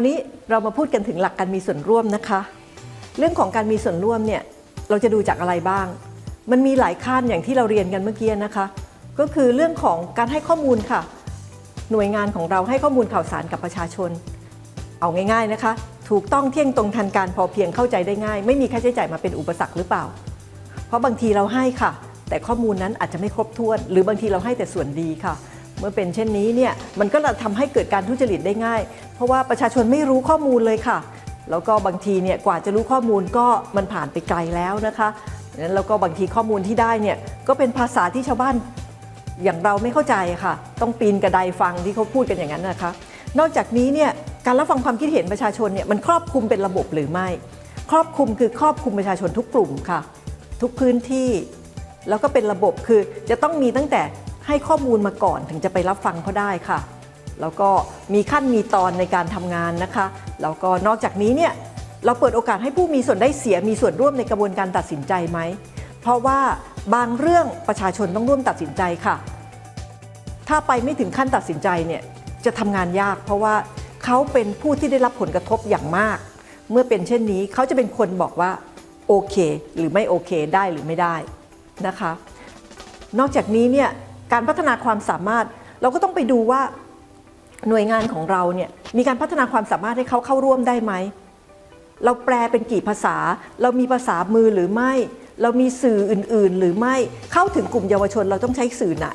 ราวนี้เรามาพูดกันถึงหลักการมีส่วนร่วมนะคะ เรื่องของการมีส่วนร่วมเนี่ยเราจะดูจากอะไรบ้าง มันมีหลายขั้นอย่างที่เราเรียนกันเมื่อกี้นะคะ ก็คือเรื่องของการให้ข้อมูลค่ะ หน่วยงานของเราให้ข้อมูลข่าวสารกับประชาชน เอาง่าย ๆนะคะ ถูกต้องเที่ยงตรงทันการพอเพียงเข้าใจได้ง่าย ไม่มีค่าใช้จ่ายมาเป็นอุปสรรคหรือเปล่า เพราะบางทีเราให้ค่ะ แต่ข้อมูลนั้นอาจจะไม่ครบถ้วน หรือบางทีเราให้แต่ส่วนดีค่ะ เมื่อเป็นเช่นนี้เนี่ยมันก็จะทำให้เกิดการทุจริตได้ง่าย เพราะว่าประชาชนไม่รู้ข้อมูลเลยค่ะ แล้วก็บางทีเนี่ยกว่าจะรู้ข้อมูลก็มันผ่านไปไกลแล้วนะคะนั้นแล้วก็บางทีข้อมูลที่ได้เนี่ยก็เป็นภาษาที่ชาวบ้านอย่างเราไม่เข้าใจค่ะ ต้องปีนกระไดฟังที่เขาพูดกันอย่างนั้นนะคะ นอกจากนี้เนี่ยการรับฟังความคิดเห็นประชาชนเนี่ยมันครอบคลุมเป็นระบบหรือไม่ ครอบคลุมคือครอบคลุมประชาชนทุกกลุ่มค่ะ ทุกพื้นที่ แล้วก็เป็นระบบคือจะต้องมีตั้งแต่ ให้ข้อมูลมาก่อนถึงจะไปรับฟังเขาได้ค่ะ แล้วก็มีขั้นมีตอนในการทำงานนะคะ แล้วก็นอกจากนี้เนี่ยเราเปิดโอกาสให้ผู้มีส่วนได้เสียมีส่วนร่วมในกระบวนการตัดสินใจไหม เพราะว่าบางเรื่องประชาชนต้องร่วมตัดสินใจค่ะ ถ้าไปไม่ถึงขั้นตัดสินใจเนี่ยจะทำงานยาก เพราะว่าเขาเป็นผู้ที่ได้รับผลกระทบอย่างมาก เมื่อเป็นเช่นนี้เขาจะเป็นคนบอกว่าโอเค หรือไม่โอเคได้หรือไม่ได้นะคะ นอกจากนี้เนี่ย การพัฒนาความสามารถ เราก็ต้องไปดูว่าหน่วยงานของเราเนี่ยมีการพัฒนาความสามารถให้เขาเข้าร่วมได้ไหม เราแปลเป็นกี่ภาษา เรามีภาษามือหรือไม่ เรามีสื่ออื่น ๆ หรือไม่เข้าถึงกลุ่มเยาวชนเราต้องใช้สื่อไหน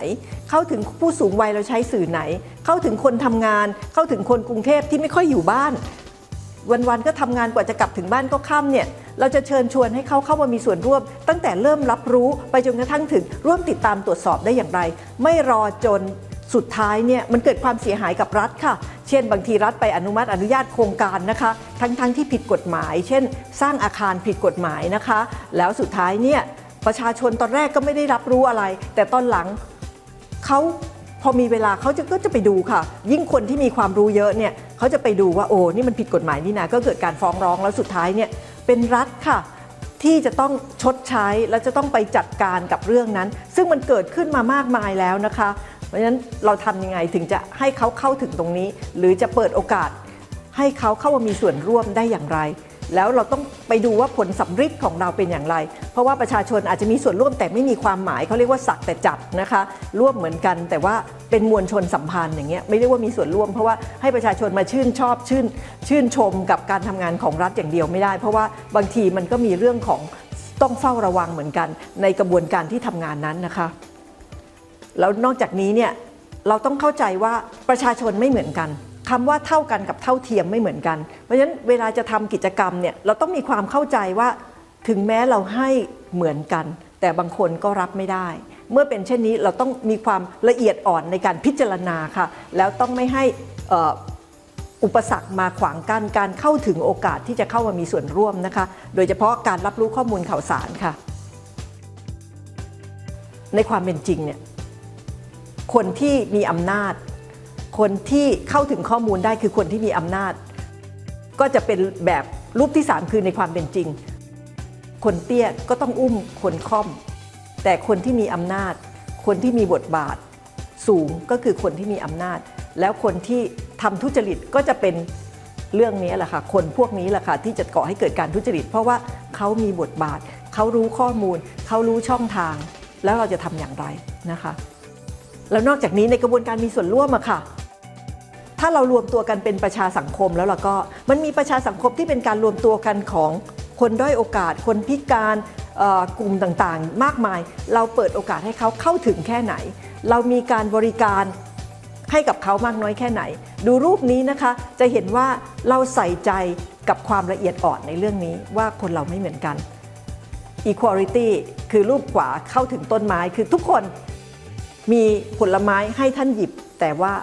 เข้าถึงผู้สูงวัยเราใช้สื่อไหน เข้าถึงคนทำงาน เข้าถึงคนกรุงเทพที่ไม่ค่อยอยู่บ้าน วันๆก็ทำงานกว่าจะกลับถึงบ้านก็ค่ำเนี่ยเราจะเชิญชวนให้เขาเข้ามามีส่วนร่วม ตั้งแต่เริ่มรับรู้ไปจนกระทั่งถึงร่วมติดตามตรวจสอบได้อย่างไร ไม่รอจนสุดท้ายเนี่ยมันเกิดความเสียหายกับรัฐค่ะ เช่น บางทีรัฐไปอนุมัติอนุญาตโครงการนะคะ ทั้งๆที่ผิดกฎหมาย เช่น สร้างอาคารผิดกฎหมายนะคะ แล้วสุดท้ายเนี่ยประชาชนตอนแรกก็ไม่ได้รับรู้อะไร แต่ตอนหลังเขาพอมีเวลาเขาจะก็จะไปดูค่ะ ยิ่งคนที่มีความรู้เยอะเนี่ย เขาจะไปดูว่าโอ้นี่มันผิดกฎหมายนี่นะก็เกิดการฟ้องร้องแล้วสุดท้ายเนี่ยเป็นรัฐค่ะที่จะต้องชดใช้และจะต้องไปจัดการกับเรื่องนั้น ซึ่งมันเกิดขึ้นมามากมายแล้วนะคะ เพราะฉะนั้นเราทำยังไงถึงจะให้เขาเข้าถึงตรงนี้ หรือจะเปิดโอกาสให้เขาเข้ามามีส่วนร่วมได้อย่างไร แล้วเราต้องไปดูว่าผลสำฤทธิ์ของเราเป็นอย่างไร เพราะว่าประชาชนอาจจะมีส่วนร่วมแต่ไม่มีความหมายเขาเรียกว่าสักแต่จับนะคะร่วมเหมือนกัน แต่ว่าเป็นมวลชนสัมพันธ์อย่างเงี้ยไม่เรียกว่ามีส่วนร่วม เพราะว่าให้ประชาชนมาชื่นชอบชื่น ชื่นชมกับการทำงานของรัฐอย่างเดียวไม่ได้ เพราะว่าบางทีมันก็มีเรื่องของต้องเฝ้าระวังเหมือนกัน ในกระบวนการที่ทำงานนั้นนะคะ แล้วนอกจากนี้เนี่ยเราต้องเข้าใจว่าประชาชนไม่เหมือนกัน คำว่าเท่ากันกับเท่าเทียมไม่เหมือนกัน เพราะฉะนั้นเวลาจะทำกิจกรรมเนี่ยเราต้องมีความเข้าใจว่าถึงแม้เราให้เหมือนกัน แต่บางคนก็รับไม่ได้ เมื่อเป็นเช่นนี้เราต้องมีความละเอียดอ่อนในการพิจารณาค่ะ แล้วต้องไม่ให้อุปสรรคมาขวางกั้นการเข้าถึงโอกาสที่จะเข้ามามีส่วนร่วมนะคะ โดยเฉพาะการรับรู้ข้อมูลข่าวสารค่ะ ในความเป็นจริงเนี่ยคนที่มีอำนาจ คนที่เข้าถึงข้อมูลได้คือคนที่มีอำนาจ ก็จะเป็นแบบรูปที่ 3 คือในความเป็นจริง คนเตี้ยก็ต้องอุ้มคนค่อม แต่คนที่มีอำนาจ คนที่มีบทบาท สูงก็คือคนที่มีอำนาจ แล้วคนที่ทำทุจริตก็จะเป็นเรื่องนี้แหละค่ะ คนพวกนี้แหละค่ะที่จะก่อให้เกิดการทุจริต เพราะว่าเขามีบทบาท เขารู้ข้อมูล เขารู้ช่องทาง แล้วเราจะทำอย่างไรนะคะ แล้วนอกจากนี้ในกระบวนการมีส่วนร่วมอะค่ะ ถ้าเรารวมตัวกันเป็นประชาสังคมแล้วเราก็มันมีประชาสังคมที่เป็นการรวมตัวกันของคนด้อยโอกาส คนพิการกลุ่มต่างๆ มากมาย เราเปิดโอกาสให้เขาเข้าถึงแค่ไหน เรามีการบริการให้กับเขามากน้อยแค่ไหน ดูรูปนี้นะคะจะเห็นว่าเราใส่ใจกับความละเอียดอ่อนในเรื่องนี้ว่าคนเราไม่เหมือนกัน equality คือรูปขวาเข้าถึงต้นไม้คือทุกคนมีผลไม้ให้ท่านหยิบ แต่ว่า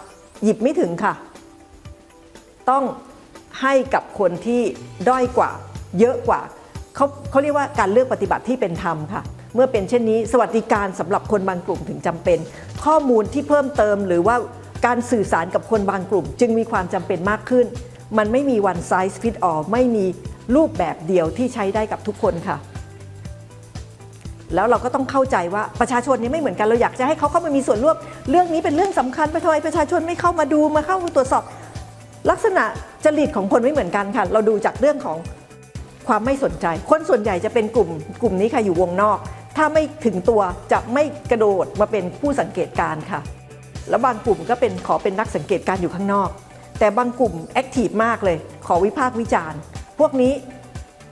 หยิบไม่ถึงค่ะ ต้องให้กับคนที่ด้อยกว่า เยอะกว่าเขาเขาเรียกว่าการเลือกปฏิบัติที่เป็นธรรมค่ะเมื่อเป็นเช่นนี้ สวัสดิการสำหรับคนบางกลุ่มถึงจำเป็น ข้อมูลที่เพิ่มเติมหรือว่าการสื่อสารกับคนบางกลุ่ม จึงมีความจำเป็นมากขึ้น มันไม่มี one size fit all ไม่มีรูปแบบเดียวที่ใช้ได้กับทุกคนค่ะ แล้วเราก็ต้องเข้าใจว่าประชาชนนี่ไม่เหมือนกันเราอยากจะให้เขาเข้ามามีส่วนร่วม เรื่องนี้เป็นเรื่องสำคัญไปทำไมประชาชนไม่เข้ามาดูมาเข้ามาตรวจสอบ ลักษณะจริตของคนไม่เหมือนกันค่ะ เราดูจากเรื่องของความไม่สนใจ คนส่วนใหญ่จะเป็นกลุ่มกลุ่มนี้ค่ะอยู่วงนอก ถ้าไม่ถึงตัวจะไม่กระโดดมาเป็นผู้สังเกตการค่ะ แล้วบางกลุ่มก็เป็นขอเป็นนักสังเกตการอยู่ข้างนอก แต่บางกลุ่มแอคทีฟมากเลย ขอวิพากษ์วิจารณ์ พวกนี้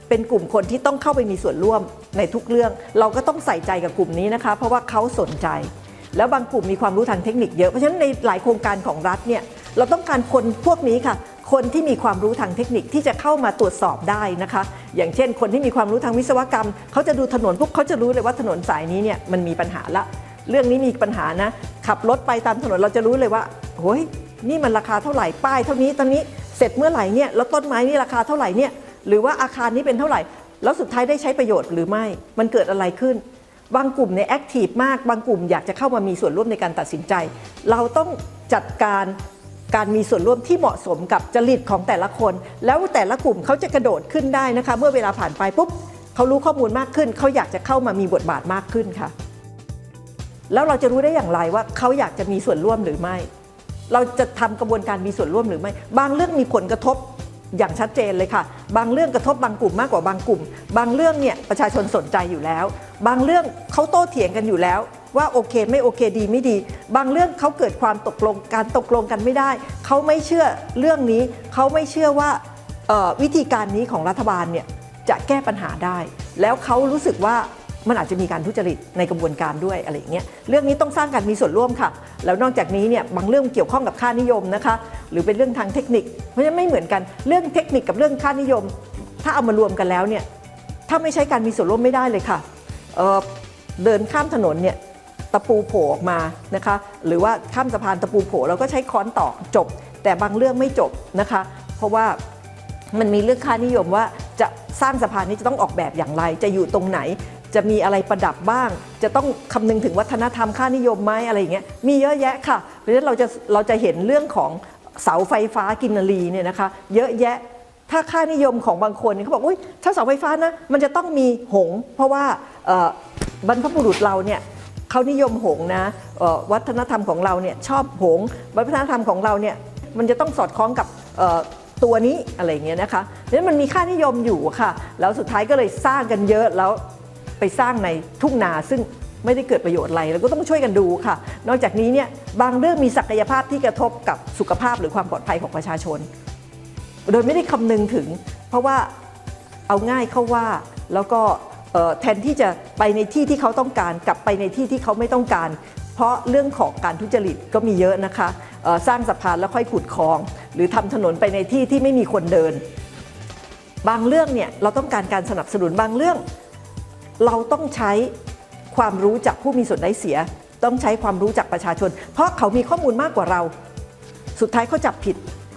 เป็นกลุ่มคนที่ต้องเข้าไปมีส่วนร่วมในทุกเรื่อง เราก็ต้องใส่ใจกับกลุ่มนี้นะคะ เพราะว่าเขาสนใจ แล้วบางกลุ่มมีความรู้ทางเทคนิคเยอะ เพราะฉะนั้นในหลายโครงการของรัฐเนี่ย เราต้องการคนพวกนี้ค่ะ คนที่มีความรู้ทางเทคนิคที่จะเข้ามาตรวจสอบได้นะคะ อย่างเช่น คนที่มีความรู้ทางวิศวกรรม เขาจะดูถนนพวกเขาจะรู้เลยว่าถนนสายนี้เนี่ยมันมีปัญหาละ เรื่องนี้มีปัญหานะ ขับรถไปตามถนนเราจะรู้เลยว่าโอ้ยนี่มันราคาเท่าไหร่ป้ายเท่านี้ตอนนี้เสร็จเมื่อไหร่เนี่ยแล้วต้นไม้นี่ราคาเท่าไหร่เนี่ยหรือว่าอาคารนี้เป็นเท่าไหร่ แล้วสุดท้ายได้ใช้ประโยชน์หรือไม่มันเกิดอะไรขึ้น บางกลุ่มเนี่ยแอคทีฟมาก บางกลุ่มอยากจะเข้ามามีส่วนร่วมในการตัดสินใจ เราต้องจัดการ การมีส่วนร่วมที่เหมาะสมกับจริตของแต่ละคน แล้วแต่ละกลุ่มเขาจะกระโดดขึ้นได้นะคะ เมื่อเวลาผ่านไปปุ๊บเขารู้ข้อมูลมากขึ้น เขาอยากจะเข้ามามีบทบาทมากขึ้นค่ะ แล้วเราจะรู้ได้อย่างไรว่าเขาอยากจะมีส่วนร่วมหรือไม่ เราจะทำกระบวนการมีส่วนร่วมหรือไม่ บางเรื่องมีผลกระทบอย่างชัดเจนเลยค่ะ บางเรื่องกระทบบางกลุ่มมากกว่าบางกลุ่ม บางเรื่องเนี่ยประชาชนสนใจอยู่แล้ว บางเรื่องเขาโต้เถียงกันอยู่แล้ว ว่าโอเคไม่โอเคดีไม่ดี บางเรื่องเขาเกิดความตกลงการตกลงกันไม่ได้ เขาไม่เชื่อเรื่องนี้ เขาไม่เชื่อว่าวิธีการนี้ของรัฐบาลเนี่ยจะแก้ปัญหาได้ แล้วเขารู้สึกว่ามันอาจจะมีการทุจริตในกระบวนการด้วยอะไรอย่างเงี้ยเรื่องนี้ต้องสร้างการมีส่วนร่วมค่ะ แล้วนอกจากนี้เนี่ยบางเรื่องเกี่ยวข้องกับค่านิยมนะคะ หรือเป็นเรื่องทางเทคนิค เพราะฉะนั้นไม่เหมือนกันเรื่องเทคนิคกับเรื่องค่านิยม ถ้าเอามารวมกันแล้วเนี่ยถ้าไม่ใช้การมีส่วนร่วมไม่ได้เลยค่ะเเดินข้ามถนนเนี่ย ตะปูโผล่ออกมานะคะ หรือว่าข้ามสะพานตะปูโผล่เราก็ใช้ค้อนตอกจบ แต่บางเรื่องไม่จบนะคะ เพราะว่ามันมีเรื่องค่านิยมว่าจะสร้างสะพานนี้จะต้องออกแบบอย่างไร จะอยู่ตรงไหน จะมีอะไรประดับบ้าง จะต้องคำนึงถึงวัฒนธรรมค่านิยมไหมอะไรอย่างเงี้ย มีเยอะแยะค่ะ เพราะฉะนั้นเราจะเราจะเห็นเรื่องของเสาไฟฟ้ากินรีเนี่ยนะคะ เยอะแยะ ถ้าค่านิยมของบางคนเขาบอกอุ้ยถ้าเสาไฟฟ้านะมันจะต้องมีหง เพราะว่าบรรพบุรุษเราเนี่ย เขานิยมหงนะวัฒนธรรมของเราเนี่ยชอบหง วัฒนธรรมของเราเนี่ยมันจะต้องสอดคล้องกับตัวนี้อะไรเงี้ยนะคะนั้นมันมีค่านิยมอยู่ค่ะ แล้วสุดท้ายก็เลยสร้างกันเยอะแล้วไปสร้างในทุ่งนาซึ่งไม่ได้เกิดประโยชน์อะไรแล้วก็ต้องช่วยกันดูค่ะ นอกจากนี้เนี่ยบางเรื่องมีศักยภาพที่กระทบกับสุขภาพหรือความปลอดภัยของประชาชน โดยไม่ได้คำนึงถึง เพราะว่าเอาง่ายเข้าว่าแล้วก็ แทนที่จะไปในที่ที่เขาต้องการกลับไปในที่ที่เขาไม่ต้องการ เพราะเรื่องของการทุจริตก็มีเยอะนะคะสร้างสะพานแล้วค่อยขุดคลอง หรือทำถนนไปในที่ที่ไม่มีคนเดิน บางเรื่องเนี่ยเราต้องการการสนับสนุนบางเรื่อง เราต้องใช้ความรู้จากผู้มีส่วนได้เสีย ต้องใช้ความรู้จากประชาชน เพราะเขามีข้อมูลมากกว่าเรา สุดท้ายเขาจับผิด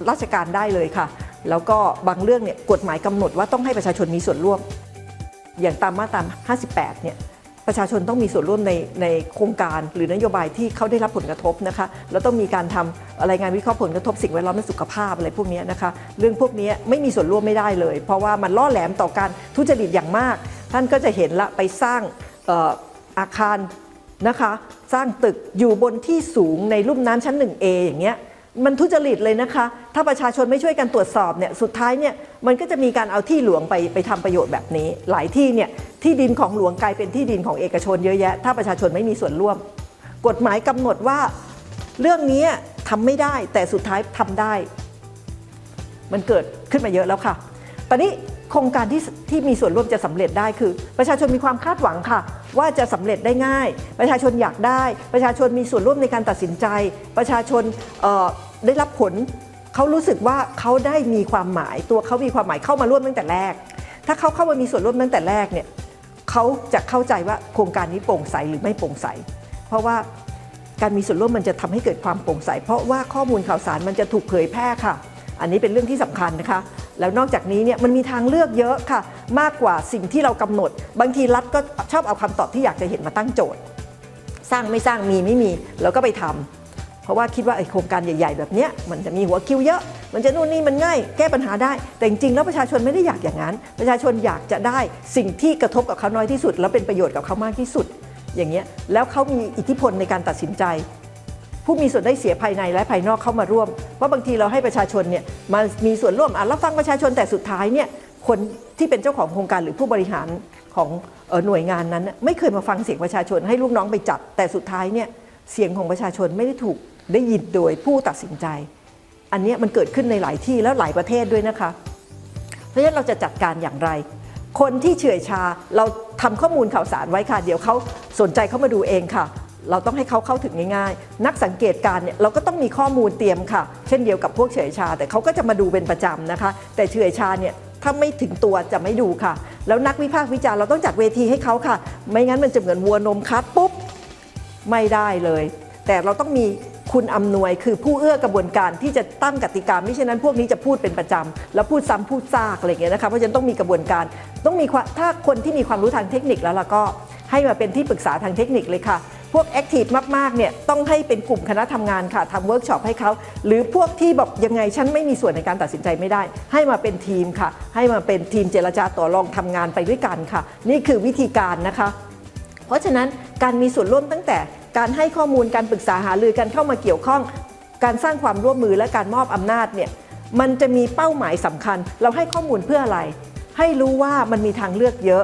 ราชการได้เลยค่ะ แล้วก็บางเรื่องเนี่ยกฎหมายกำหนดว่าต้องให้ประชาชนมีส่วนร่วม อย่างตามมาตรา58 เนี่ยประชาชนต้องมีส่วนร่วมในในโครงการหรือนโยบายที่เขาได้รับผลกระทบนะคะแล้วต้องมีการทำรายงานวิเคราะห์ผลกระทบสิ่งแวดล้อมและสุขภาพอะไรพวกนี้นะคะเรื่องพวกนี้ไม่มีส่วนร่วมไม่ได้เลย เพราะว่ามันล่อแหลมต่อการทุจริตอย่างมาก ท่านก็จะเห็นละไปสร้างอออาคารนะคะ สร้างตึกอยู่บนที่สูงในลุ่มน้ำชั้น 1A อย่างเงี้ย มันทุจริตเลยนะคะ ถ้าประชาชนไม่ช่วยกันตรวจสอบเนี่ยสุดท้ายเนี่ยมันก็จะมีการเอาที่หลวงไปไปทำประโยชน์แบบนี้ หลายที่เนี่ยที่ดินของหลวงกลายเป็นที่ดินของเอกชนเยอะแยะ ถ้าประชาชนไม่มีส่วนร่วม กฎหมายกำหนดว่าเรื่องนี้ทำไม่ได้แต่สุดท้ายทำได้ มันเกิดขึ้นมาเยอะแล้วค่ะตอนนี้ โครงการที่ที่มีส่วนร่วมจะสำเร็จได้คือ ประชาชนมีความคาดหวังค่ะ ว่าจะสำเร็จได้ง่าย ประชาชนอยากได้ ประชาชนมีส่วนร่วมในการตัดสินใจ ประชาชนเอ่อได้รับผลเขารู้สึกว่าเขาได้มีความหมายตัวเขามีความหมายเข้ามาร่วมตั้งแต่แรก ถ้าเขาเข้ามามีส่วนร่วมตั้งแต่แรกเนี่ยเขาจะเข้าใจว่าโครงการนี้โปร่งใสหรือไม่โปร่งใส เพราะว่าการมีส่วนร่วมมันจะทำให้เกิดความโปร่งใส เพราะว่าข้อมูลข่าวสารมันจะถูกเผยแพร่ค่ะ อันนี้เป็นเรื่องที่สำคัญนะคะ แล้วนอกจากนี้เนี่ยมันมีทางเลือกเยอะค่ะ มากกว่าสิ่งที่เรากำหนด บางทีรัฐก็ชอบเอาคำตอบที่อยากจะเห็นมาตั้งโจทย์ สร้างไม่สร้างมีไม่มีแล้วก็ไปทำเพราะว่าคิดว่าไอโครงการใหญ่ ๆ แบบเนี้ยมันจะมีหัวคิวเยอะ มันจะนู่นนี่มันง่าย แก้ปัญหาได้ แต่จริงๆแล้วประชาชนไม่ได้อยากอย่างนั้น ประชาชนอยากจะได้สิ่งที่กระทบกับเขาน้อยที่สุด แล้วเป็นประโยชน์กับเขามากที่สุดอย่างเงี้ยแล้วเขามีอิทธิพลในการตัดสินใจ ผู้มีส่วนได้เสียภายในและภายนอกเข้ามาร่วม เพราะบางทีเราให้ประชาชนเนี่ยมามีส่วนร่วมอะรับฟังประชาชนแต่สุดท้ายเนี่ยคนที่เป็นเจ้าของโครงการหรือผู้บริหารของออหน่วยงานนั้น ไม่เคยมาฟังเสียงประชาชนให้ลูกน้องไปจัดแต่สุดท้ายเนี่ยเสียงของประชาชนไม่ได้ถูกได้ยินโดยผู้ตัดสินใจ อันนี้มันเกิดขึ้นในหลายที่แล้วหลายประเทศด้วยนะคะ เพราะฉะนั้นเราจะจัดการอย่างไร คนที่เฉื่อยชาเราทำข้อมูลข่าวสารไว้ค่ะ เดี๋ยวเขาสนใจเข้ามาดูเองค่ะ เราต้องให้เขาเข้าถึงง่ายๆ นักสังเกตการณ์เนี่ยเราก็ต้องมีข้อมูลเตรียมค่ะ เช่นเดียวกับพวกเฉยชา แต่เขาก็จะมาดูเป็นประจำนะคะ แต่เฉยชาเนี่ยถ้าไม่ถึงตัวจะไม่ดูค่ะ แล้วนักวิพากษ์วิจารณ์เราต้องจัดเวทีให้เขาค่ะ ไม่งั้นมันจะเหมือนวัวนมคัดปุ๊บไม่ได้เลย แต่เราต้องมีคุณอำนวยคือผู้เอื้อกระบวนการที่จะตั้งกติกาไม่เช่นนั้นพวกนี้จะพูดเป็นประจำแล้วพูดซ้ำพูดซากอะไรอย่างเงี้ยนะคะเพราะฉะนั้นต้องมีกระบวนการต้องมีถ้าคนที่มีความรู้ทางเทคนิคแล้วล่ะก็ให้มาเป็นที่ปรึกษาทางเทคนิคเลยค่ะ พวกแอคทีฟมากๆเนี่ยต้องให้เป็นกลุ่มคณะทำงานค่ะทำเวิร์กช็อปให้เขาหรือพวกที่แบบยังไงฉันไม่มีส่วนในการตัดสินใจไม่ได้ ให้มาเป็นทีมค่ะ ให้มาเป็นทีมเจรจาต่อรองทำงานไปด้วยกันค่ะ นี่คือวิธีการนะคะ เพราะฉะนั้นการมีส่วนร่วมตั้งแต่การให้ข้อมูลการปรึกษาหารือการเข้ามาเกี่ยวข้อง การสร้างความร่วมมือและการมอบอำนาจเนี่ยมันจะมีเป้าหมายสำคัญ เราให้ข้อมูลเพื่ออะไร ให้รู้ว่ามันมีทางเลือกเยอะ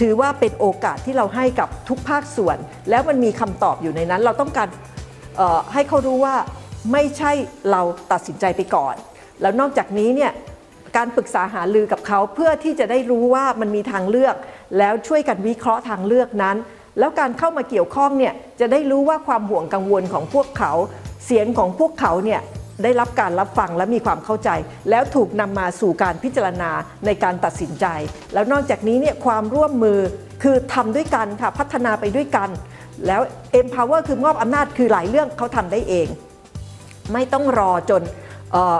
ถือว่าเป็นโอกาสที่เราให้กับทุกภาคส่วน แล้วมันมีคำตอบอยู่ในนั้น เราต้องการให้เขารู้ว่าไม่ใช่เราตัดสินใจไปก่อน แล้วนอกจากนี้เนี่ยการปรึกษาหารือกับเขาเพื่อที่จะได้รู้ว่ามันมีทางเลือก แล้วช่วยกันวิเคราะห์ทางเลือกนั้น แล้วการเข้ามาเกี่ยวข้องเนี่ยจะได้รู้ว่าความห่วงกังวลของพวกเขา เสียงของพวกเขาเนี่ย ได้รับการรับฟังและมีความเข้าใจ แล้วถูกนำมาสู่การพิจารณาในการตัดสินใจ แล้วนอกจากนี้เนี่ยความร่วมมือคือทำด้วยกันค่ะพัฒนาไปด้วยกัน แล้ว empower คือมอบอำนาจคือหลายเรื่องเขาทำได้เอง ไม่ต้องรอจนเอ่อ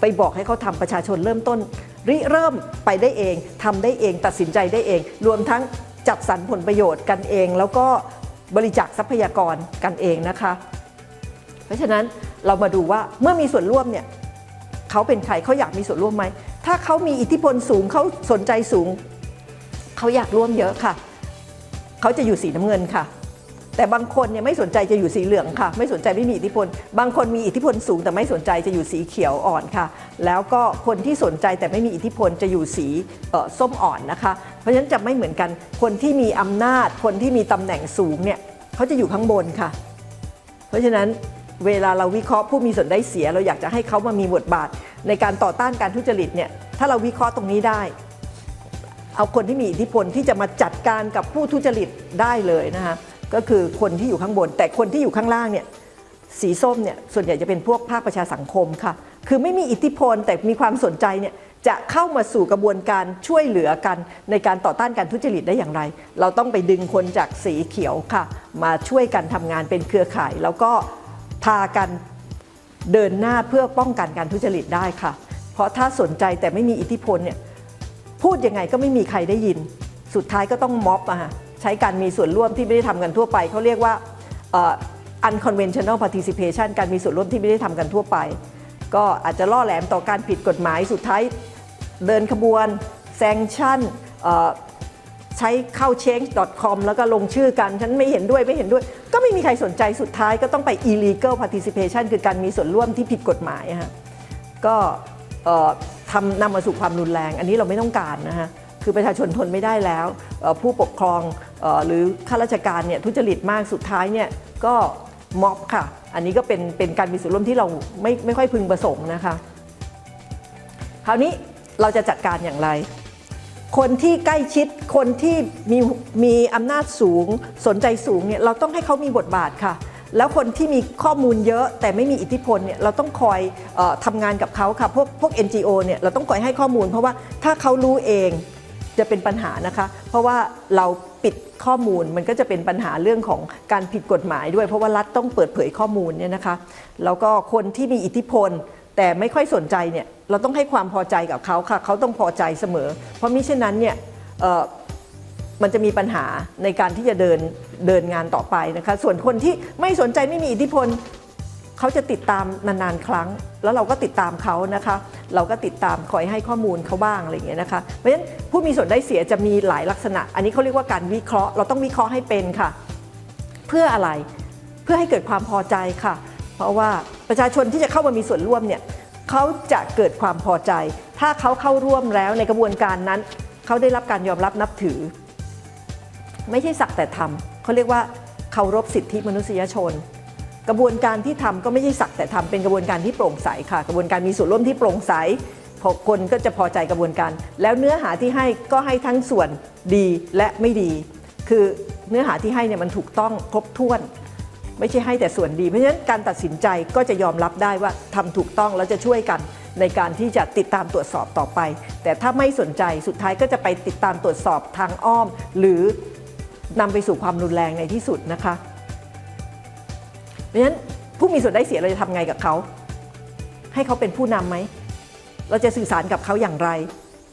ไปบอกให้เขาทำประชาชนเริ่มต้น ริเริ่มไปได้เองทำได้เองตัดสินใจได้เอง รวมทั้งจัดสรรผลประโยชน์กันเอง แล้วก็บริจาคทรัพยากรกันเองนะคะ เพราะฉะนั้น เรามาดูว่าเมื่อมีส่วนร่วมเนี่ยเขาเป็นใครเขาอยากมีส่วนร่วมไหมถ้าเขามีอิทธิพลสูงเขาสนใจสูงเขาอยากร่วมเยอะค่ะเขาจะอยู่สีน้ำเงินค่ะ แต่บางคนเนี่ยไม่สนใจจะอยู่สีเหลืองค่ะ ไม่สนใจไม่มีอิทธิพล บางคนมีอิทธิพลสูง แต่ไม่สนใจจะอยู่สีเขียวอ่อนค่ะ แล้วก็คนที่สนใจแต่ไม่มีอิทธิพลจะอยู่สีส้มอ่อนนะคะ เพราะฉะนั้นจะไม่เหมือนกันคนที่มีอำนาจ คนที่มีตำแหน่งสูงเนี่ยเขาจะอยู่ข้างบนค่ะ เพราะฉะนั้น เวลาเราวิเคราะห์ผู้มีส่วนได้เสีย เราอยากจะให้เขามามีบทบาท ในการต่อต้านการทุจริตเนี่ยถ้าเราวิเคราะห์ตรงนี้ได้ เอาคนที่มีอิทธิพลที่จะมาจัดการกับผู้ทุจริตได้เลยนะคะก็คือคนที่อยู่ข้างบน แต่คนที่อยู่ข้างล่างเนี่ยสีส้มเนี่ยส่วนใหญ่จะเป็นพวกภาคประชาสังคมค่ะ คือไม่มีอิทธิพลแต่มีความสนใจเนี่ยจะเข้ามาสู่กระบวนการช่วยเหลือกัน ในการต่อต้านการทุจริตได้อย่างไร เราต้องไปดึงคนจากสีเขียวค่ะ มาช่วยกันทำงานเป็นเครือข่ายแล้วก็ พากันเดินหน้าเพื่อป้องกันการทุจริตได้ค่ะ เพราะถ้าสนใจแต่ไม่มีอิทธิพลเนี่ยพูดยังไงก็ไม่มีใครได้ยิน สุดท้ายก็ต้องม็อบอะฮะใช้การมีส่วนร่วมที่ไม่ได้ทำกันทั่วไป เขาเรียกว่าอ่อ unconventional participation การมีส่วนร่วมที่ไม่ได้ทำกันทั่วไป ก็อาจจะล่อแหลมต่อการผิดกฎหมายสุดท้ายเดินขบวนแซงชั่น ช้เข้า change.com แล้วก็ลงชื่อกัน ฉันไม่เห็นด้วยไม่เห็นด้วย ก็ไม่มีใครสนใจสุดท้ายก็ต้องไป illegal participation คือการมีส่วนร่วมที่ผิดกฎหมายฮะก็ทำนำมาสู่ความรุนแรง อันนี้เราไม่ต้องการนะฮะคือประชาชนทนไม่ได้แล้วผู้ปกครองหรือข้าราชการเนี่ยทุจริตมากสุดท้ายเนี่ยก็ม็อบค่ะ อันนี้ก็เป็นเป็นการมีส่วนร่วมที่เราไม่ไม่ค่อยพึงประสงค์นะคะ คราวนี้เราจะจัดการอย่างไร คนที่ใกล้ชิดคนที่มีมีอำนาจสูงสนใจสูงเนี่ยเราต้องให้เขามีบทบาทค่ะ แล้วคนที่มีข้อมูลเยอะแต่ไม่มีอิทธิพลเนี่ยเราต้องคอยออทำงานกับเขาค่ะพวกพวก NGO เนี่ยเราต้องคอยให้ข้อมูล เพราะว่าถ้าเขารู้เองจะเป็นปัญหานะคะ เพราะว่าเราปิดข้อมูลมันก็จะเป็นปัญหาเรื่องของการผิดกฎหมายด้วย เพราะว่ารัฐต้องเปิดเผยข้อมูลเนี่ยนะคะแล้วก็คนที่มีอิทธิพล แต่ไม่ค่อยสนใจเนี่ยเราต้องให้ความพอใจกับเขาค่ะเขาต้องพอใจเสมอ เพราะมิฉะนั้นเนี่ยมันจะมีปัญหาในการที่จะเดินเดินงานต่อไปนะคะส่วนคนที่ไม่สนใจไม่มีอิทธิพลเขาจะติดตามนานๆครั้ง แล้วเราก็ติดตามเขานะคะ เราก็ติดตามคอยให้ข้อมูลเขาบ้างอะไรอย่างเงี้ยนะคะเพราะฉะนั้นผู้มีส่วนได้เสียจะมีหลายลักษณะ อันนี้เขาเรียกว่าการวิเคราะห์ เราต้องวิเคราะห์ให้เป็นค่ะ เพื่ออะไรเพื่อให้เกิดความพอใจค่ะ เพราะว่าประชาชนที่จะเข้ามามีส่วนร่วมเนี่ยเขาจะเกิดความพอใจ ถ้าเขาเข้าร่วมแล้วในกระบวนการนั้น เขาได้รับการยอมรับนับถือ ไม่ใช่สักแต่ทำเขาเรียกว่าเคารพสิทธิมนุษยชน กระบวนการที่ทำก็ไม่ใช่สักแต่ทำเป็นกระบวนการที่โปร่งใสค่ะ กระบวนการมีส่วนร่วมที่โปร่งใสพอคนก็จะพอใจกระบวนการ แล้วเนื้อหาที่ให้ก็ให้ทั้งส่วนดีและไม่ดี คือเนื้อหาที่ให้เนี่ยมันถูกต้องครบถ้วน ไม่ใช่ให้แต่ส่วนดี เพราะฉะนั้นการตัดสินใจก็จะยอมรับได้ว่าทำถูกต้องแล้วจะช่วยกันในการที่จะติดตามตรวจสอบต่อไป แต่ถ้าไม่สนใจสุดท้ายก็จะไปติดตามตรวจสอบทางอ้อม หรือนำไปสู่ความรุนแรงในที่สุดนะคะ เพราะฉะนั้นผู้มีส่วนได้เสียเราจะทำไงกับเขา ให้เขาเป็นผู้นำไหม เราจะสื่อสารกับเขาอย่างไร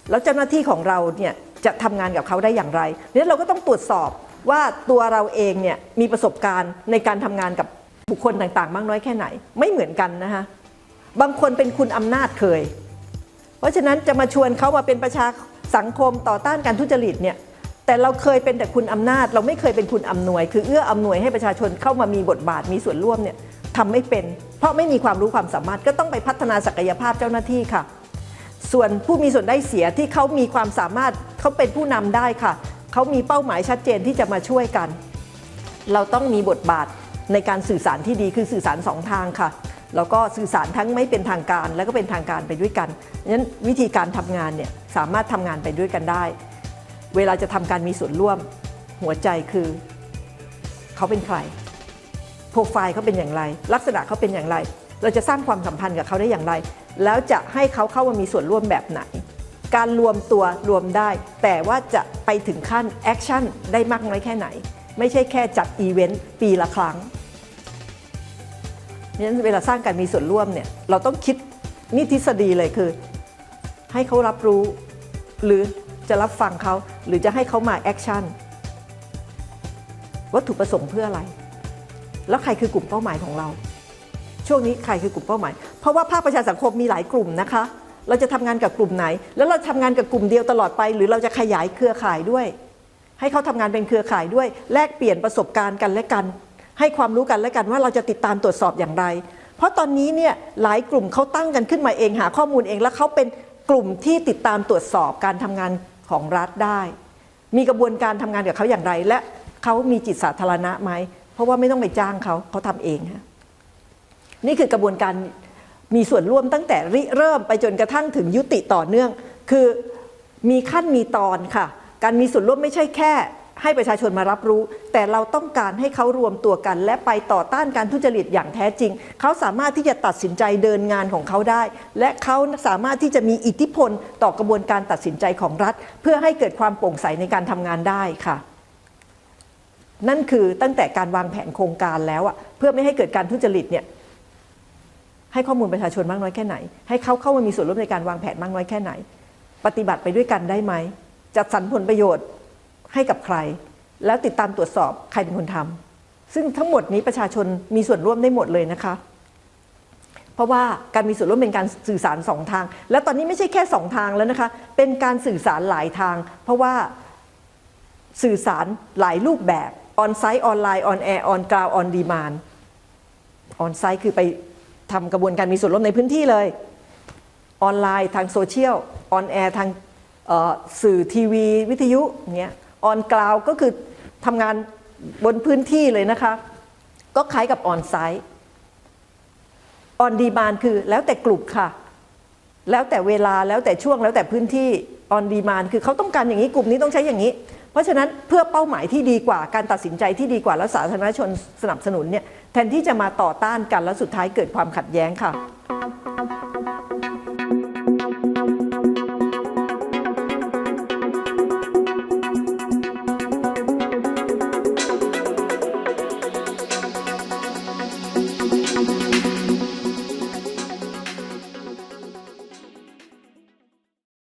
แล้วเจ้าหน้าที่ของเราเนี่ยจะทำงานกับเขาได้อย่างไรเพราะฉะนั้นเราก็ต้องตรวจสอบ ว่าตัวเราเองเนี่ยมีประสบการณ์ในการทำงานกับบุคคลต่างๆ มากน้อยแค่ไหน ไม่เหมือนกันนะคะบางคนเป็นคุณอำนาจเคย เพราะฉะนั้นจะมาชวนเขามาเป็นประชาสังคมต่อต้านการทุจริตเนี่ยแต่เราเคยเป็นแต่คุณอำนาจ เราไม่เคยเป็นคุณอำนวย คือเอื้ออำนวยให้ประชาชนเข้ามามีบทบาทมีส่วนร่วมเนี่ยทำไม่เป็น เพราะไม่มีความรู้ความสามารถก็ต้องไปพัฒนาศักยภาพเจ้าหน้าที่ค่ะ ส่วนผู้มีส่วนได้เสียที่เขามีความสามารถเขาเป็นผู้นำได้ค่ะ เขามีเป้าหมายชัดเจนที่จะมาช่วยกัน เราต้องมีบทบาทในการสื่อสารที่ดีคือสื่อสารสองทางค่ะแล้วก็สื่อสารทั้งไม่เป็นทางการแล้วก็เป็นทางการไปด้วยกันงั้นวิธีการทำงานเนี่ยสามารถทำงานไปด้วยกันได้ เวลาจะทำการมีส่วนร่วม หัวใจคือ เขาเป็นใคร โปรไฟล์เขาเป็นอย่างไร ลักษณะเขาเป็นอย่างไร เราจะสร้างความสัมพันธ์กับเขาได้อย่างไร แล้วจะให้เขาเข้ามามีส่วนร่วมแบบไหน การรวมตัวรวมได้ แต่ว่าจะไปถึงขั้นแอคชั่นได้มากน้อยแค่ไหน ไม่ใช่แค่จัดอีเวนต์ปีละครั้งเพราะฉะนั้นเวลาสร้างการมีส่วนร่วมเนี่ยเราต้องคิดนี่ทฤษฎีเลยคือ ให้เขารับรู้ หรือจะรับฟังเขาหรือจะให้เขามาแอคชั่นวัตถุประสงค์เพื่ออะไร แล้วใครคือกลุ่มเป้าหมายของเรา ช่วงนี้ใครคือกลุ่มเป้าหมาย เพราะว่าภาคประชาสังคมมีหลายกลุ่มนะคะ เราจะทำงานกับกลุ่มไหน แล้วเราทำงานกับกลุ่มเดียวตลอดไป หรือเราจะขยายเครือข่ายด้วย ให้เขาทำงานเป็นเครือข่ายด้วย แลกเปลี่ยนประสบการณ์กันและกัน ให้ความรู้กันและกันว่าเราจะติดตามตรวจสอบอย่างไร เพราะตอนนี้เนี่ยหลายกลุ่มเขาตั้งกันขึ้นมาเองหาข้อมูลเองแล้วเขาเป็นกลุ่มที่ติดตามตรวจสอบการทำงานของรัฐได้ มีกระบวนการทำงานกับเขาอย่างไร และเขามีจิตสาธารณะไหมเพราะว่าไม่ต้องไปจ้างเขาเขาทำเองฮะนี่คือกระบวนการ มีส่วนร่วมตั้งแต่ริเริ่มไปจนกระทั่งถึงยุติต่อเนื่อง คือมีขั้นมีตอนค่ะ การมีส่วนร่วมไม่ใช่แค่ ให้ประชาชนมารับรู้ แต่เราต้องการให้เขารวมตัวกัน และไปต่อต้านการทุจริตอย่างแท้จริง เขาสามารถที่จะตัดสินใจเดินงานของเขาได้ และเขาสามารถที่จะมีอิทธิพลต่อกระบวนการตัดสินใจของรัฐ เพื่อให้เกิดความโปร่งใสในการทำงานได้ค่ะนั่นคือตั้งแต่การวางแผนโครงการแล้วอะเพื่อไม่ให้เกิดการทุจริตเนี่ย ให้ข้อมูลประชาชนมากน้อยแค่ไหน ให้เขาเข้ามามีส่วนร่วมในการวางแผนมากน้อยแค่ไหน ปฏิบัติไปด้วยกันได้ไหม จัดสรรผลประโยชน์ให้กับใคร แล้วติดตามตรวจสอบใครเป็นคนทำซึ่งทั้งหมดนี้ประชาชนมีส่วนร่วมได้หมดเลยนะคะ เพราะว่าการมีส่วนร่วมเป็นการสื่อสารสองทาง และตอนนี้ไม่ใช่แค่สองทางแล้วนะคะ เป็นการสื่อสารหลายทาง เพราะว่าสื่อสารหลายรูปแบบออนไซต์ออนไลน์ออนแอร์ออนกราวออนดีมานออนไซต์คือไป ทำกระบวนการมีส่วนร่วมในพื้นที่เลย ออนไลน์ทางโซเชียลออนแอร์ทางสื่อทีวีวิทยุเงี้ยออนกราวก็คือทำงานบนพื้นที่เลยนะคะ ก็คล้ายกับออนไซต์ออนดีมานคือแล้วแต่กลุ่มค่ะ แล้วแต่เวลาแล้วแต่ช่วงแล้วแต่พื้นที่ออนดีมานคือเขาต้องการอย่างนี้กลุ่มนี้ต้องใช้อย่างนี้ ราะฉะนั้นเพื่อเป้าหมายที่ดีกว่าการตัดสินใจที่ดีกว่าและสาธารณชนสนับสนุนเนี่ยแทนที่จะมาต่อต้านกันแล้วสุดท้ายเกิดความขัดแย้งค่ะ